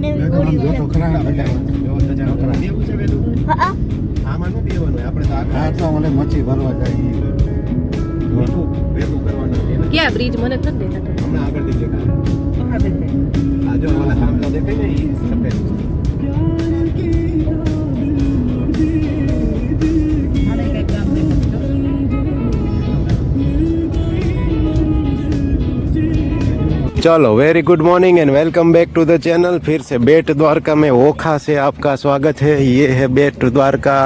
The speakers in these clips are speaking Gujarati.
ને એવી આમ ગોળીઓ જો તો છે. ખરા બધા બેવું છે વહેલું? હા આમાં નું બેવાનું આપણે તો આ તો મને મચ્છી ભરવા જાય. ભેગું કરવાનું. ક્યાં બ્રિજ? મને નથી દેખાતો. હમણાં આગળથી દેખાય. આ જો ઓલા થાંભલા દેખાય ને ઈ સફેદ. चलो very good morning and welcome back to the channel फिर से बेट द्वारका में ओखा से आपका स्वागत है ये है बेट द्वारका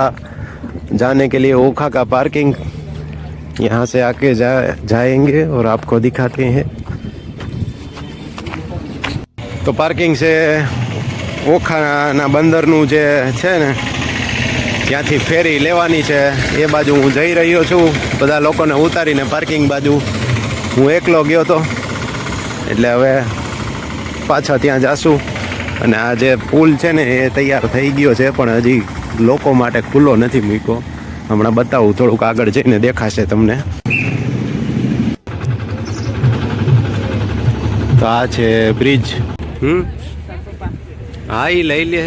जाने के लिए ओखा का पार्किंग यहाँ से आके जा जाएंगे और आपको दिखाते हैं તો પાર્કિંગ છે ઓખાના બંદરનું જે છે ને ત્યાંથી ફેરી લેવાની છે એ બાજુ હું જઈ રહ્યો છું બધા લોકોને ઉતારીને પાર્કિંગ બાજુ હું એકલો ગયો તો એટલે હવે પાછા ત્યાં જાશું. અને આ જે પુલ છે ને એ તૈયાર થઈ ગયો છે પણ હજી લોકો માટે ખુલ્લો નથી મૂક્યો. હમણાં બતાવું થોડુંક આગળ જઈને દેખાશે તમને. તો આ છે બ્રિજ હમ? હા એ લઈ લે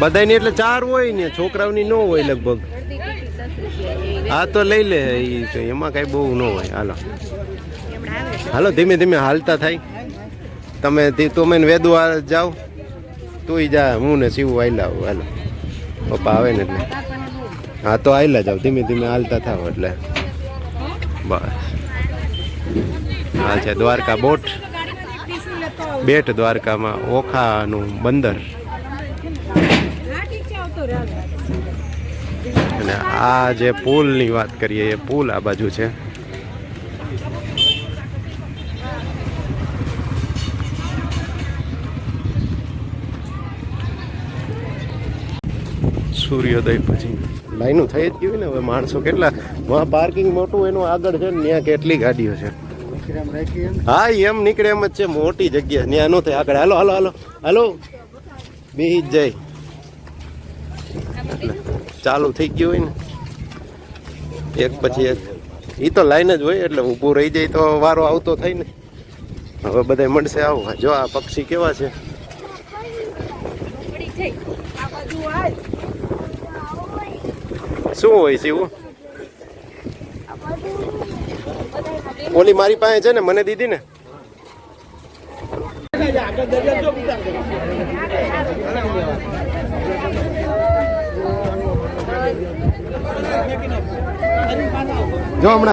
બધાની એટલે ચાર હોય ને છોકરાઓની ન હોય લગભગ. હા તો લઈ લે એમાં કઈ બહુ ન હોય. હાલો. હાલો, ધીમે ધીમે હાલતા થાય. તમે તમે વેદુ જાઓ. તું જા, હું ને શિવ આયલા આવું હાલો. પપ્પા આવે ને એટલે. હા, તો આયલા જાઓ, ધીમે ધીમે હાલતા થાવ એટલે. બસ. હા છે દ્વારકા બોટ. બેટ દ્વારકામાં, ઓખાનું બંદર. અને આ જે પુલની વાત કરીએ, એ પુલ આ બાજુ છે. સૂર્યોદય પછી. લાઈનો થઈ જ ગયું ને હવે માણસો કેટલા? વहाँ પાર્કિંગ મોટું એનું આગળ છે ને ત્યાં કેટલી ગાડીઓ છે. હા એમ નીકળે એમ જ છે મોટી જગ્યા. ત્યાં નો થાય. આગળ હાલો હાલો હાલો. હાલો. બેહી જ જાય. એટલે ચાલુ થઈ ગયું હોય ને. એક પછી એક. એ તો લાઈન જ હોય એટલે ઊભું રહી જાય તો વારો આવતો થાય ને. હવે બધા મળશે આવું. જો આ પક્ષી કેવા છે. શું હોય છે એવું? ઓલી મારી પાસે છે ને મને દીધી ને. જો હમણાં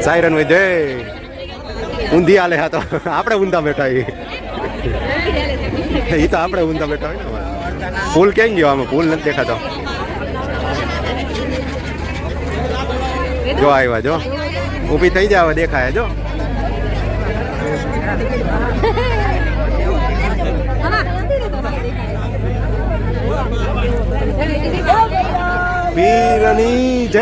સાયરન હોય જય ઊંધી આલે હા તો. આપણે ઊંધા બેઠા એ તો આપણે ઊંધા બેઠા હોય ને પુલ કેમ ગયો આમાં? પુલ નથી દેખાતો. જો આવ્યા, જો. ઊભી થઈ જાવ, દેખાય, જો. પીરની જય!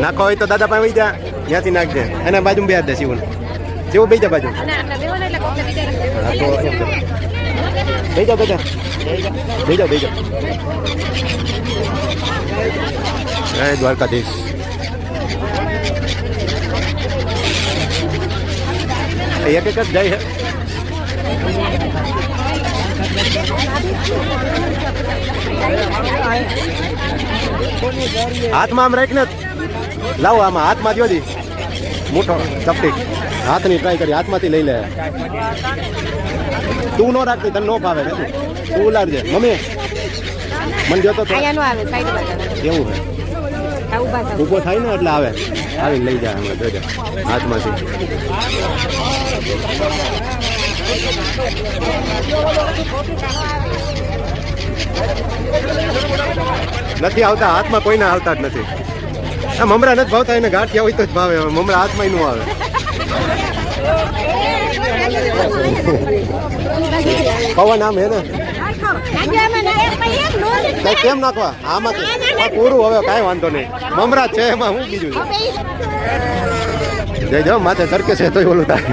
નાખો હોય તો દાદા પાસે જા. ત્યાંથી નાખજે. એના બાજુ બે દે, શિવન. જેવું બાજુ હા તો એમ કરો. બે જાઓ બે જાઓ. બે જાઓ બે જાઓ. જય દ્વારકાધીશ. એક એક જ જાય હાથમાં આમ રાખીને લાવો આમાં, હાથમાં દી. મોટો, ચપટી. હાથની ટ્રાય કરી હાથમાંથી લઈ લે. તું નો રાખતી તને નો ભાવે તું ઉલાડજે મમ્મી મને જોતો આ ઊભા થાય ને એટલે આવે. આવીને લઈ જાય હમણાં જોજો હાથમાંથી. નથી આવતા હાથમાં કોઈને આવતા જ નથી. આ મમરા નથી ભાવતા એને ગાંઠિયા હોય તો જ ભાવે મમરા હાથમાં નું આવે. પવન આમ હે ને કેમ નાખવા? આમાં પૂરું હવે કાંઈ વાંધો નહીં. મમરા છે એમાં હું બીજું જઈ જાઓ માથે તરકે છે તોય ઓલું થાય.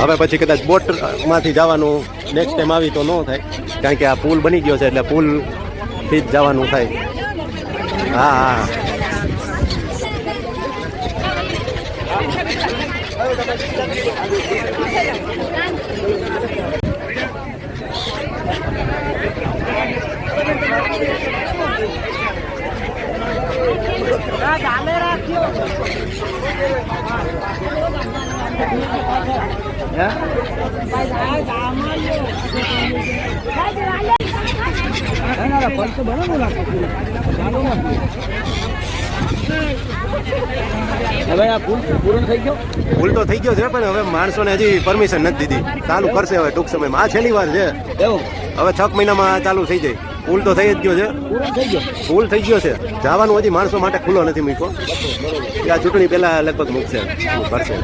હવે પછી કદાચ બોટમાંથી જવાનું નેક્સ્ટ ટાઈમ આવી તો ન થાય. કારણ કે આ પુલ બની ગયો છે એટલે પુલથી જ જવાનું થાય હા હા હવે આ પુલ પૂર્ણ થઈ ગયો? પુલ તો થઈ ગયો છે પણ હવે માણસોને હજી પરમિશન નથી દીધી. ચાલુ કરશે હવે ટૂંક સમયમાં. આ છેલ્લી વાર છે. એવું? હવે છ મહિનામાં ચાલુ થઈ જાય. પુલ તો થઈ જ ગયો છે. પૂર્ણ થઈ ગયો? પુલ થઈ ગયો છે. જવાનું હજી માણસો માટે ખુલ્લો નથી મૂક્યો. આ ચૂંટણી પહેલા લગભગ મૂકશે. કરશે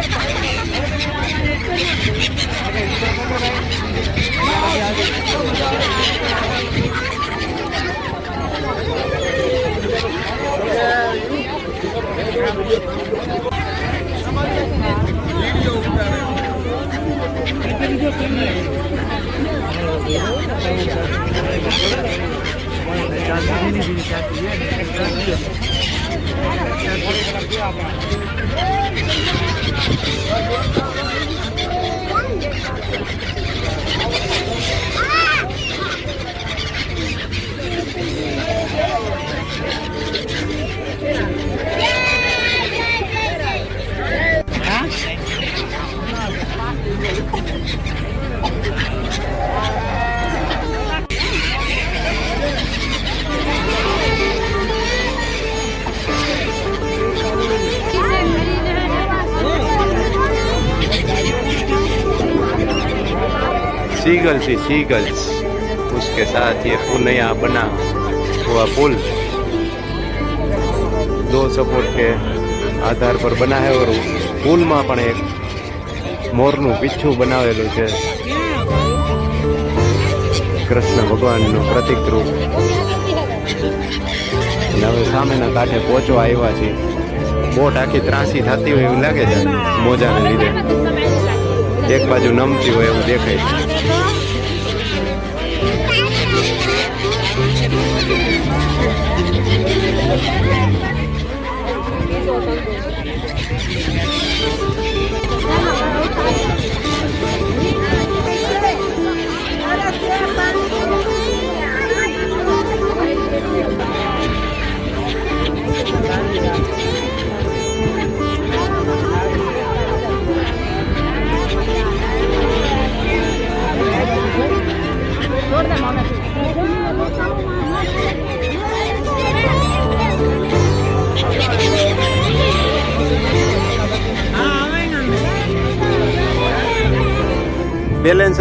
Thank you. Seagull C seagulls उसके साथ ये पुनया बना हुआ पुल दो सपोर्ट के आधार पर बना है और પુલમાં પણ એક મોરનું પીછું બનાવેલું છે કૃષ્ણ ભગવાનનું પ્રતિક રૂપ અને હવે સામેના કાંઠે પહોંચવા આવ્યા છીએ બોટ આખી ત્રાસી થતી હોય એવું લાગે છે મોજાને લીધે એક બાજુ નમતી હોય એવું દેખાય છે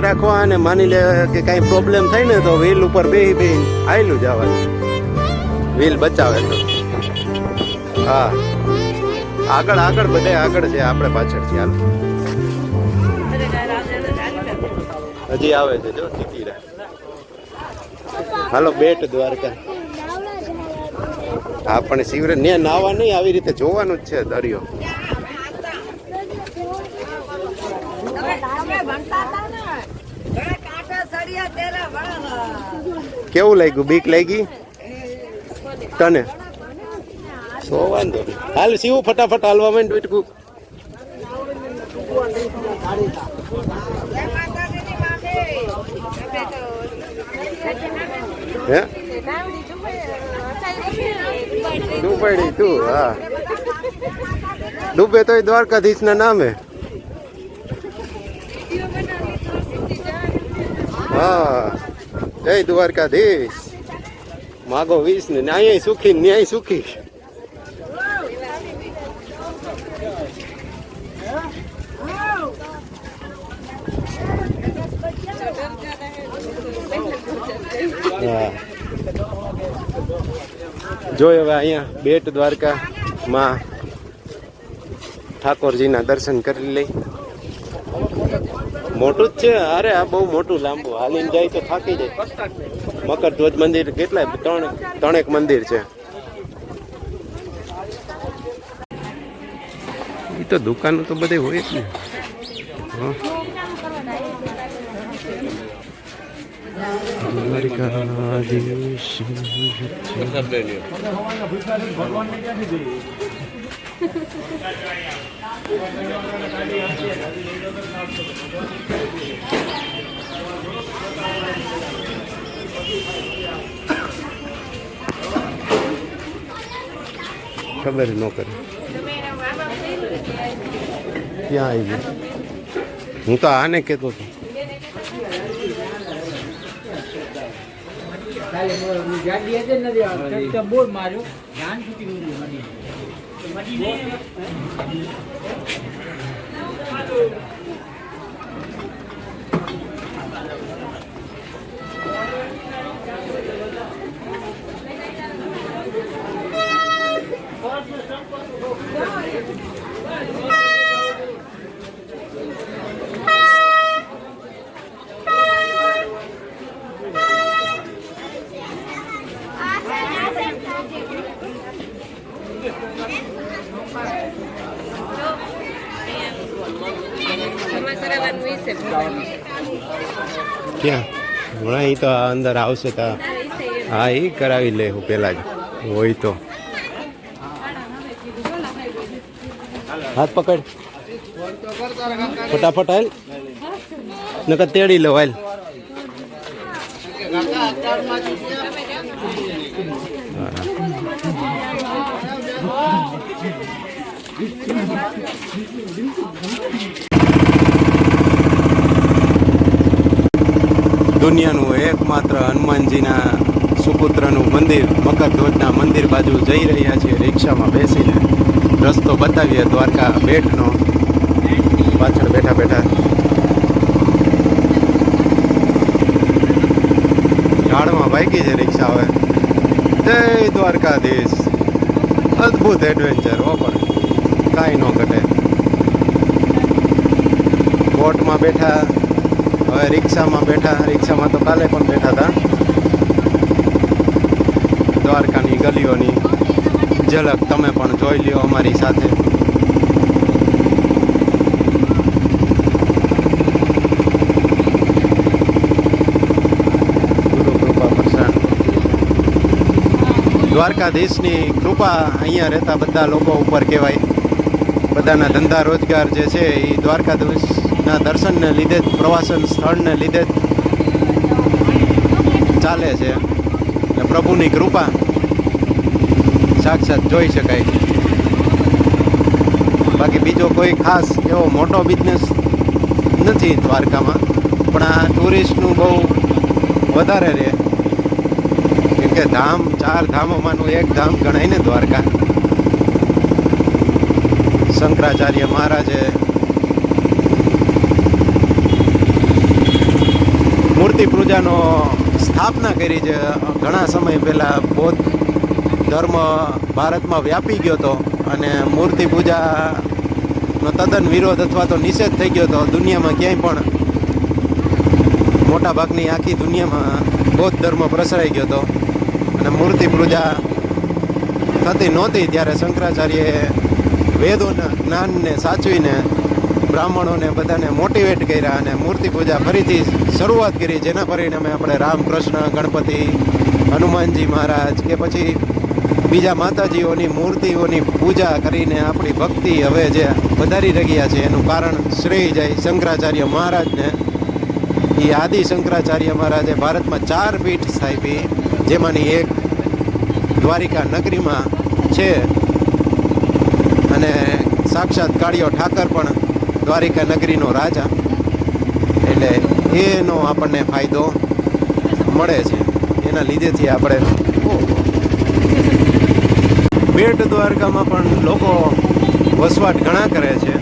રાખવા અને માની લે કે કાંઈ પ્રોબ્લેમ થાય ને તો વ્હીલ ઉપર બે બે આયલું જવાનું. વ્હીલ બચાવે તો. હા. આગળ આગળ બધે આગળ છે, આપણે પાછળ છે હાલ. હજી આવે છે, જો, ટીકી રહે. હાલો, બેટ દ્વારકા. હા, પણ શિવરે ને નાવા નહીં, આવી રીતે જોવાનું જ છે દરિયો. કેવું લાગ્યું? બીક લાગી? તને? સો વાંધો હાલ સીવું ફટાફટ હાલવા માંડ બેટકું. હે? ડૂબડી તું હા. ડૂબે તો દ્વારકાધીશ ના નામે. હા. જય દ્વારકાધીશ. માગો વીસ ને ન્યાય સુખી ન્યાય સુખી. જોયો હવે અહીંયા બેટ દ્વારકા માં ઠાકોરજીના દર્શન કરી લઈ. મોટું જ છે. અરે, આ બહુ મોટું લાંબુ. હાલીને જાય તો થાકી જાય. મકર ધ્વજ મંદિર કેટલાય? ત્રણ, ત્રણેક મંદિર છે. એ તો દુકાનો તો બધે હોય જ ને. હા. ખબર ન કરે ક્યાં આવી હું તો આને કહેતો હતો. બોલ માર્યો. ધ્યાન છૂટી ગયું Thank you. અંદર આવશે તો હા એ કરાવી લે હું પેલા જ. હોય તો. હાથ પકડ. ફટાફટ હાલ. નકર તેડી લો હાલ. દુનિયાનું એકમાત્ર હનુમાનજીના સુપુત્રનું મંદિર મકરધ્વજના મંદિર બાજુ જઈ રહ્યા છીએ રિક્ષામાં બેસીને. રસ્તો બતાવીએ, દ્વારકા બેટનો. પાછળ બેઠા બેઠા. ઝાડમાં ભાગી છે રિક્ષા હવે. જય દ્વારકાધીશ. અદ્ભુત એડવેન્ચર ઓપર કાંઈ ન ઘટે. બોટમાં બેઠા હવે રિક્ષામાં બેઠા, રિક્ષામાં તો કાલે પણ બેઠા હતા. દ્વારકાની ગલીઓની ઝલક તમે પણ જોઈ લ્યો અમારી સાથે. દ્વારકાધીશની કૃપા અહીંયા રહેતા બધા લોકો ઉપર કહેવાય. બધાના ધંધા રોજગાર જે છે એ દ્વારકાધીશના દર્શનને લીધે જ, પ્રવાસન સ્થળને લીધે જ ચાલે છે. અને પ્રભુની કૃપા સાક્ષાત જોઈ શકાય. બાકી બીજો કોઈ ખાસ એવો મોટો બિઝનેસ નથી દ્વારકામાં, પણ આ ટુરિસ્ટનું બહુ વધારે રહે. કેમ કે ધામ, ચાર ધામોમાંનું એક ધામ ગણાય ને દ્વારકા. શંકરાચાર્ય મહારાજે મૂર્તિ પૂજાનો સ્થાપના કરી છે. ઘણા સમય પહેલાં બૌદ્ધ ધર્મ ભારતમાં વ્યાપી ગયો હતો અને મૂર્તિ પૂજાનો તદ્દન વિરોધ અથવા તો નિષેધ થઈ ગયો હતો. દુનિયામાં ક્યાંય પણ મોટાભાગની આખી દુનિયામાં બૌદ્ધ ધર્મ પ્રસરાઈ ગયો હતો. અને મૂર્તિ પૂજા થતી નહોતી ત્યારે શંકરાચાર્યએ વેદોના જ્ઞાનને સાચવીને બ્રાહ્મણોને બધાને મોટિવેટ કર્યા અને મૂર્તિ પૂજા ફરીથી શરૂઆત કરી, જેના પરિણામે આપણે રામકૃષ્ણ, ગણપતિ, હનુમાનજી મહારાજ કે પછી બીજા માતાજીઓની મૂર્તિઓની પૂજા કરીને આપણી ભક્તિ હવે જે વધારી રહ્યા છે, એનું કારણ શ્રેય જાય શંકરાચાર્ય મહારાજને. એ આદિ શંકરાચાર્ય મહારાજે ભારતમાં ચાર પીઠ સ્થાપી, જેમાંની એક દ્વારિકા નગરીમાં છે. અને સાક્ષાત કાળિયો ઠાકર પણ દ્વારિકા નગરીનો રાજા. એટલે એનો આપણને ફાયદો મળે છે. એના લીધેથી આપણે બેટ દ્વારકામાં પણ લોકો વસવાટ ઘણા કરે છે.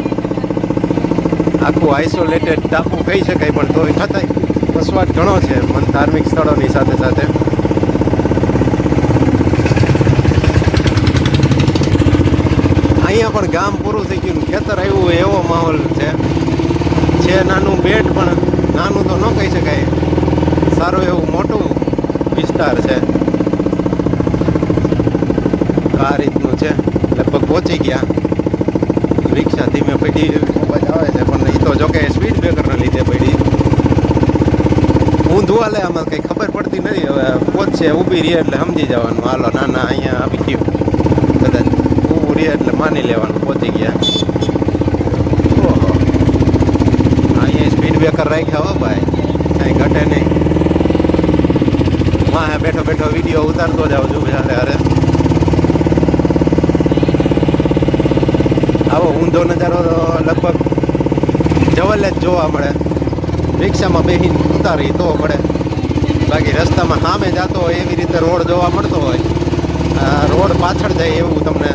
આખું આઇસોલેટેડ ટાપુ કહી શકાય, પણ તોય છતાંય વસવાટ ઘણો છે મન ધાર્મિક સ્થળોની સાથે સાથે. અહીંયા પણ ગામ પૂરું થઈ ગયું ખેતર આવ્યું એવો માહોલ છે. છે નાનું બેટ પણ નાનું તો ન કહી શકાય. સારું એવું મોટું વિસ્તાર છે. આ રીતનું છે. લગભગ પહોંચી ગયા. રિક્ષા ધીમે પડી. અવાજ આવે છે, પણ એ તો જોકે સ્પીડ બ્રેકરના લીધે પડી. ઊંધું હાલે, આમાં કંઈ ખબર પડતી નથી. હવે પહોંચશે ઊભી રહે એટલે સમજી જવાનું. હાલો, ના ના, અહીંયા આવી ગયું. કદાચ ઊભું રહે એટલે માની લેવાનું. પહોંચી ગયા. બ્રેકર રાખ્યા હો ભાઈ. કાંઈ ઘટે નહીં. વાહે બેઠો બેઠો વીડિયો ઉતારતો જાઉં છું હારે હારે. આવો ઊંધો નજારો લગભગ જવલે જ જોવા મળે. રિક્ષામાં બેસીને ઉતારી તો મળે બાકી રસ્તામાં સામે જતો હોય એવી રીતે રોડ જોવા મળતો હોય. રોડ પાછળ જાય એવું તમને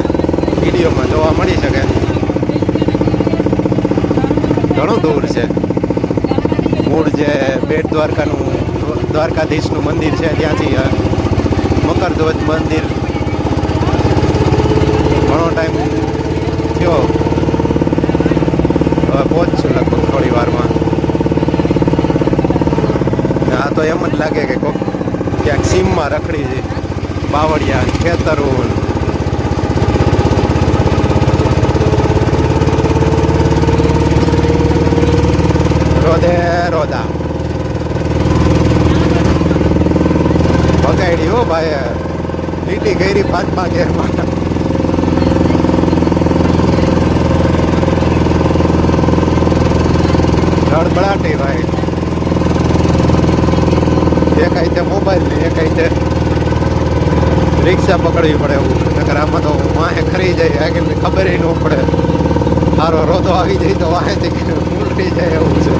વિડીયોમાં જોવા મળી શકે. ઘણું દૂર છે. મૂળ જે બેટ દ્વારકાનું, દ્વારકાધીશનું મંદિર છે, ત્યાંથી મકરધ્વજ મંદિર. ઘણો ટાઈમ થયો. હવે પહોંચશું લગભગ થોડી વારમાં. આ તો એમ જ લાગે કે કોક ક્યાંક સીમમાં રખડી છે. બાવળિયા, ખેતરો ને. રોદે રોદા હો ભાઈ લીટી કરી પાંચમા ગેરમાં ધડબડાટી ભાઈ. એક આઈતે મોબાઈલ ને, એક આઈતે રિક્ષા પકડવી પડે એવું. નકર આમાં તો વાહે ખરી જાય, આગળ ખબર ન પડે. સારો રોતો આવી જાય તો વાહેથી ઉલટી જાય એવું છે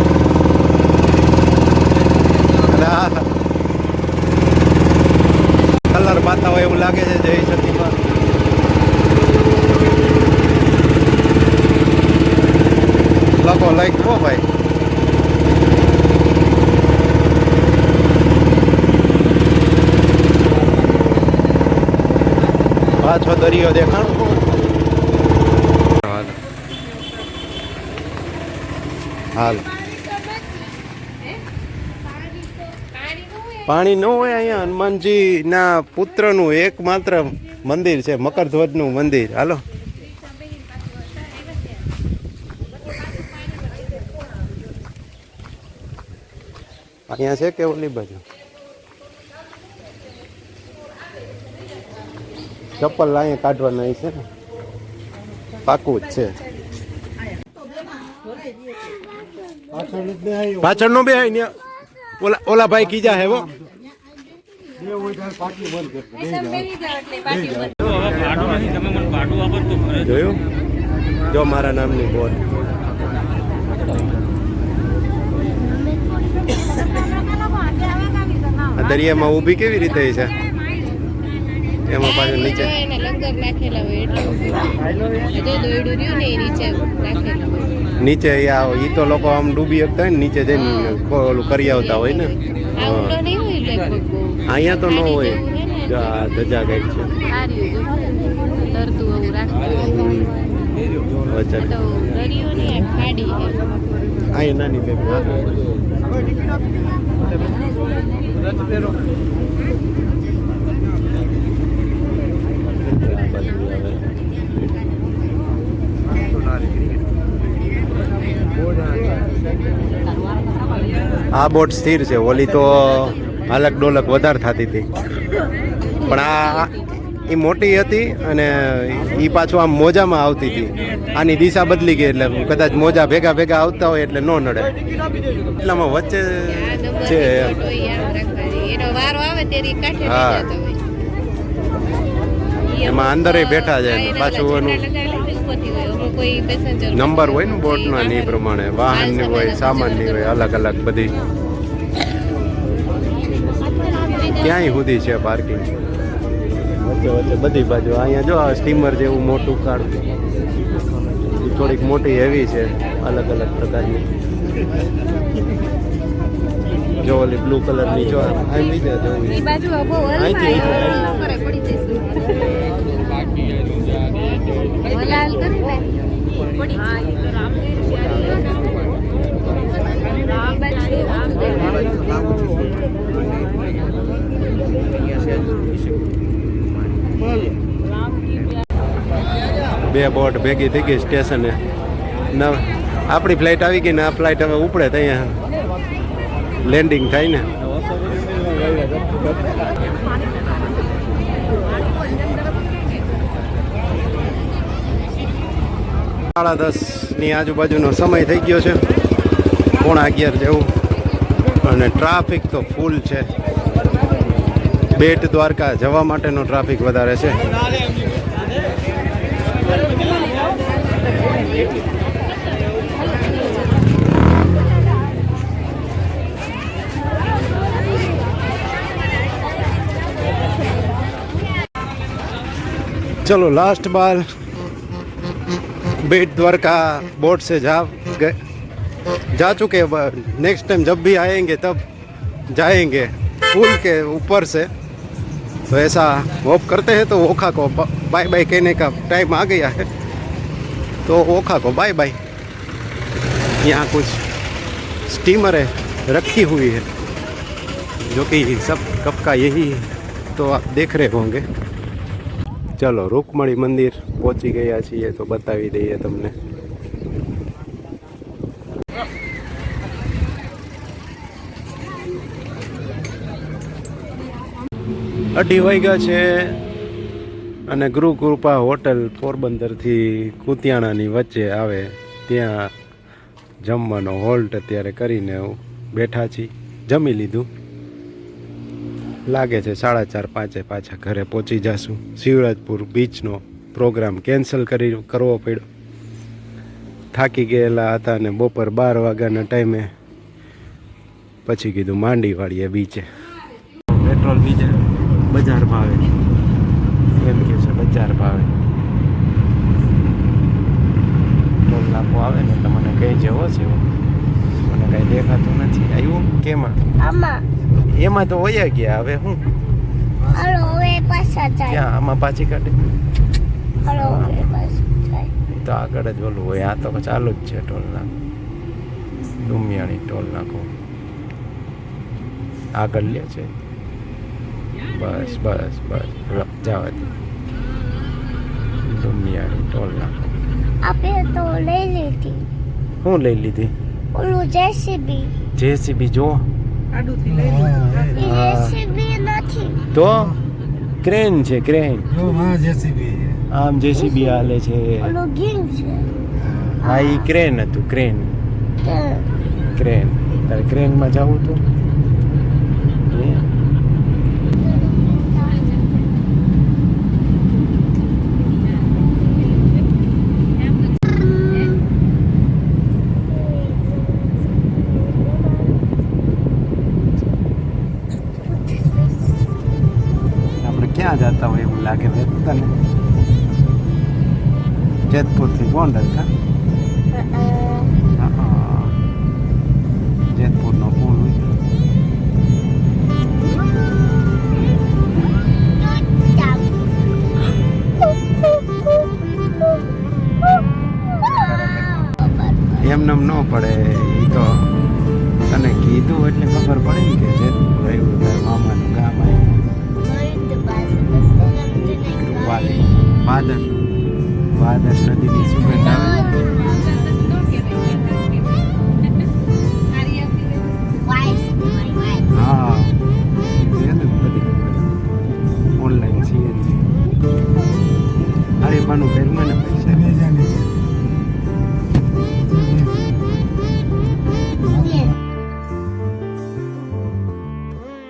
અને આ કલર પાતા હોય એવું લાગે છે જય સતીમાં લખો લાઈક હો ભાઈ? પાછો દરિયો દેખાણ? હાલ. પાણી ન હોય અહીંયા હનુમાનજી ના પુત્રનું એકમાત્ર મંદિર છે, મકરધ્વજનું મંદિર. હાલો. અહીંયા છે કે ઓલી બાજુ? ચપ્પલ અહીંયા કાઢવાના છે ને? પાકું જ છે. પાછળ નો બે ઓલા ઓલા ભાઈ કીજા હે. વો જોયું? જો મારા નામની બોલ. દરિયામાં ઊભી કેવી રીતે છે? એમાં પાછું નીચે. નીચે એ તો લોકો આમ ડૂબી શકતા હોય ને, નીચે જઈને ઓલું કરી આવતા હોય ને. અહીંયા તો ન હોય. ધજા કંઈક છે. સારી હોય તરતું એવું રાખતું વચ્ચે તો દરિયો ને આ ખાડી હે અહીં નાની બેબી આ બોટ સ્થિર છે, ઓલી તો હાલક ડોલક વધારે થતી હતી. પણ આ એ મોટી હતી અને એ પાછું આમ મોજામાં આવતી હતી. આની દિશા બદલી ગઈ એટલે કદાચ મોજા ભેગા ભેગા આવતા હોય એટલે ન નડે. એટલામાં વચ્ચે છે. હા. એમાં અંદર બેઠા જાય પાછું એનું કોઈ પેસેન્જર નંબર હોય ને બોટનો ને એ પ્રમાણે. વાહનની હોય સામાનની હોય અલગ અલગ બધી. ક્યાંય સુધી છે પાર્કિંગ વચ્ચે વચ્ચે બધી બાજુ. અહીંયા જો આ સ્ટીમર જેવું મોટું કાર થોડીક મોટી હેવી છે અલગ અલગ પ્રકારની. જો ઓલી બ્લુ કલરની જો આમ લીધે જો બાજુ કર ને. બે બોટ ભેગી થઈ ગઈ સ્ટેશને. ના આપણી ફ્લાઇટ આવી ગઈ ને આ ફ્લાઇટ હવે ઉપડે તો અહીંયા લેન્ડિંગ થાય ને. સાડા દસની આજુબાજુનો સમય થઈ ગયો છે. પોણા અગિયાર જેવું. અને ટ્રાફિક તો ફૂલ છે. બેટ દ્વારકા જવા માટેનો ટ્રાફિક વધારે છે. ચલો લાસ્ટ બાર बेट द्वारका बोट से जा गए। जा चुके हैं नेक्स्ट टाइम जब भी आएँगे, तब जाएँगे पुल के ऊपर से। तो ऐसा वॉक करते हैं तो ओखा को बाय बाय कहने का टाइम आ गया है। तो ओखा को बाय बाय यहाँ कुछ स्टीमर है रखी हुई है, जो कि सब कप का यही है तो आप देख रहे होंगे। चलो, रुकमणी मंदिर। પહોંચી ગયા છીએ તો બતાવી દઈએ તમને. અઢી વાગ્યા છે અને ગુરુકૃપા હોટલ પોરબંદરથી કુતિયાણાની વચ્ચે આવે. ત્યાં જમવાનો હોલ્ટ અત્યારે કરીને બેઠા છીએ જમી લીધું. લાગે છે સાડા ચાર પાંચે પાછા ઘરે પહોંચી જશું. શિવરાજપુર બીચનો પ્રોગ્રામ કેન્સલ કરી કરવો પડ્યો. થાકી ગયેલા હતા અને બપોર બાર વાગ્યાના ટાઈમે પછી કીધું માંડી વાળીએ બીચે પેટ્રોલ બીજે. બજાર ભાવે. એમ કે છે બજાર ભાવે. ટોલ નાખો આવે ને એટલે મને કઈ જેવો છે મને કઈ દેખાતું નથી. આવ્યું કેમાં? એમાં તો વયા ગયા. હવે હું? હલો હવે ક્યાં? આમાં પાછી કાઢે? તો આગળ જ ઓલું હોય. આ તો ચાલુ જ છે ટોલ નાકો. ડુમિયાણી ટોલ નાકો. આગળ લે છે. બસ બસ બસ. લો, દુમિયાણી ડુમિયાણી ટોલ નાકો. આપણે તો લઈ લીધી. શું લઈ લીધી? ઓલું જેસીબી. જેસીબી જો. હા. જેસીબી નથી. તો ક્રેન છે ક્રેન. જો હા જેસીબી. આમ જેસીબી હાલે છે. હા એ ક્રેન હતું ક્રેન. ક્રેન. તારે ક્રેનમાં જવું હતું? આપણે ક્યાં જતા હોય એવું લાગે તને? જેતપુરથી ગોંડલ કા